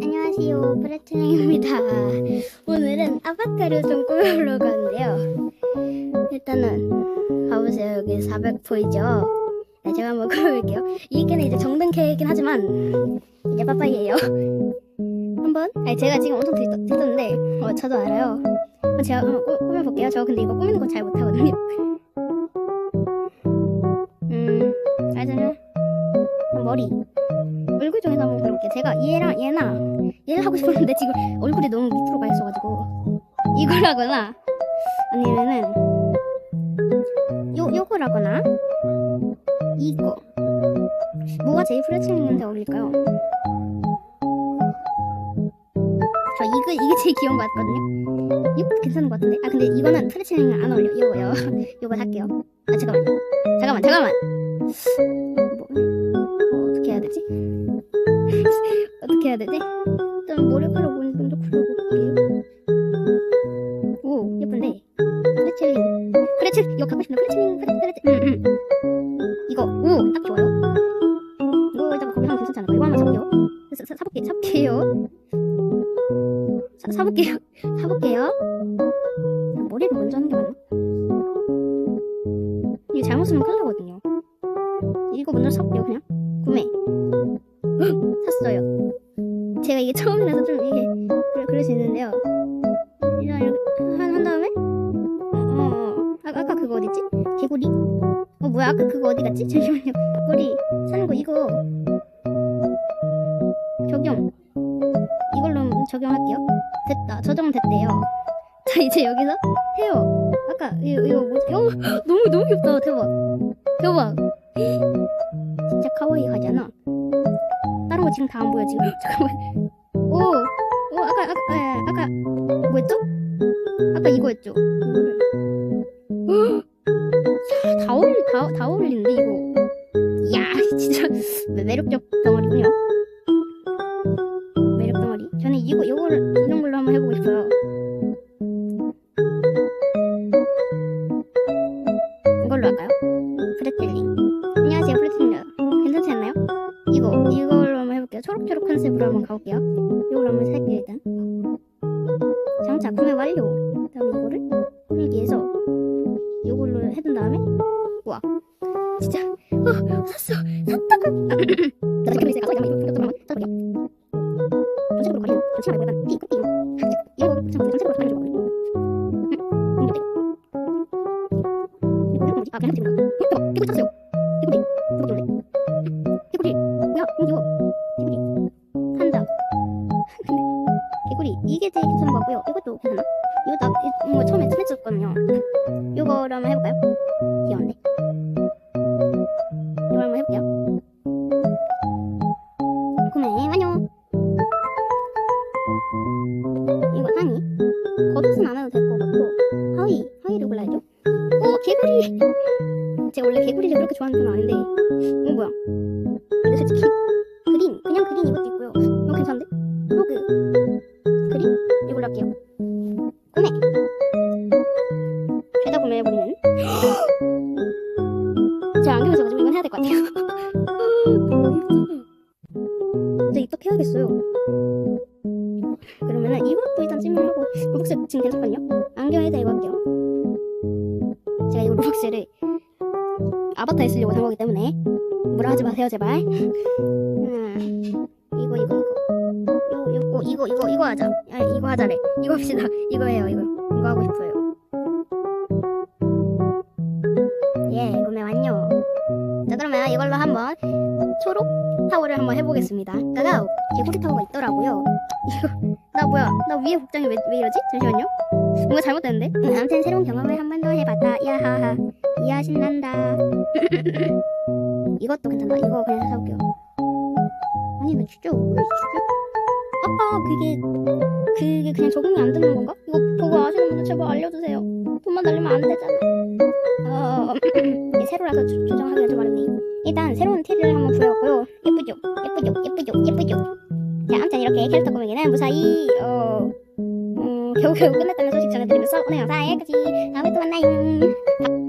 안녕하세요 프레트닝입니다. 오늘은 아파트를 좀 꾸며보려고 하는데요. 일단은 가보세요. 여기 400 보이죠? 네, 제가 한번 꾸며볼게요. 이게는 이제 정든 계획이긴 하지만 이제 빠빠이에요. 한번? 아니 제가 지금 엄청 들떴, 들떴는데 어, 저도 알아요. 제가 한번 꾸, 꾸며볼게요. 저 근데 이거 꾸미는 건잘 못하거든요. 음 일단은 머리 얼굴 중에서 한번 그려볼게요. 제가 얘랑 얘나 얘를 하고 싶었는데 지금 얼굴이 너무 밑으로 가 있어가지고 이걸 하거나 아니면은 요 요거라거나 이거 뭐가 제일 프레치님한테 어울릴까요? 저 이거 이게 제일 귀여운 것 같거든요. 이거 괜찮은 것 같은데. 아 근데 이거는 프레치님은 안 어울려. 이거요. 이거 할게요. 아 잠깐만. 잠깐만 잠깐만. 프레첼 이거 갖고 프레 프레첼 음, 음. 이거 오딱 좋아요. 이거 일단 거기 하면 않을까? 이거 한번 사볼게요. 사, 사, 사볼게 사볼게요. 사, 사볼게요. 사볼게요. 머리를 먼저 하는 게 맞나? 이거 잘못 쓰면 큰일 나거든요. 이거 먼저 사볼게요 그냥 구매. 샀어요. 제가 이게 처음이라서 좀 이게 그래, 그럴 수 있는데요. 뭐야 아까 그거 어디 갔지? 잠시만요. 머리 사는 거 이거 적용 이걸로 적용할게요. 됐다 저장됐대요. 자 이제 여기서 헤어 아까 이거, 이거 뭐지? 어, 너무 너무 귀엽다 대박 대박 진짜 카와이 하잖아. 다른 거 지금 다 안 보여 지금 잠깐만 오, 오 아까 아까 에, 아까 뭐였죠? 아까 이거였죠 매- 매력적 덩어리군요 매력 덩어리 저는 이거 이거를 이런 걸로 한번 해보고 싶어요 이걸로 할까요? 프레텔링 안녕하세요 프레텔링 괜찮지 않나요? 이거 이걸로 한번 해볼게요. 초록초록 컨셉으로 한번 가볼게요. 이걸로 한번 살게요 일단. 장착 구매 완료. 그다음에 이거를 풀기 해서 이걸로 해둔 다음에 우와 진짜 어 샀어 샀다 이거. 이거. 이거 이거 이거 이거. 이거 이거 이거 이게 제일 괜찮은 것 같고요 이것도 괜찮나? 이거 나뭐 처음에 친했었거든요 이거를 한번 해볼까요? 귀여운데 제가 개구리를 그렇게 좋아하는 편은 아닌데. 이거 뭐야? 이거 솔직히 그린 그냥 그린 이것도 있고요. 이거 괜찮은데? 프로그 그린? 이걸로 할게요. 구매! 죄다 구매 해버리는? 제 안경을 써가지고 이건 해야 될 것 같아요. 이제 입덕해야겠어요. 그러면은 이것도 일단 찜을 하고 로벅스 지금 괜찮거든요 안경 에다 이거 할게요. 제가 이 로벅스를 아바타에 쓰려고 산 거기 때문에. 뭐라 하지 마세요 제발. 음, 이거 이거 이거. 요 요거 이거 이거 이거 하자. 아, 이거 하자래. 이거 합시다. 이거 해요 이거. 이거 하고 싶어요. 예 구매 완료. 자 그러면 이걸로 한번 초록 타워를 한번 해보겠습니다. 가가 개구리 타워가 있더라고요. 이거 나 뭐야? 나 위에 복장이 왜, 왜 이러지? 잠시만요 뭔가 잘못됐는데 응, 아무튼 새로운 경험을 한 번 더 해봤다 야하하 이야 신난다 이것도 괜찮다. 이거 그냥 사올게요. 아니, 나 진짜 왜 진짜? 아까 그게 그게 그냥 적응이 안 되는 건가? 이거 보고 아시는 분들 제발 알려주세요. 돈만 달리면 안 되잖아. 어, 새로라서 조- 조정하기가 좀 어렵네요. 일단 새로운 티를 한번 부여했고요. 예쁘죠? 예쁘죠? 예쁘죠? 예쁘죠? 자, 아무튼 이렇게 캐릭터 꾸미기는 무사히 어, 음, 겨우 겨우 끝냈다는 소식 전해드리면서 오늘 영상 여기까지 다음에 또 만나요.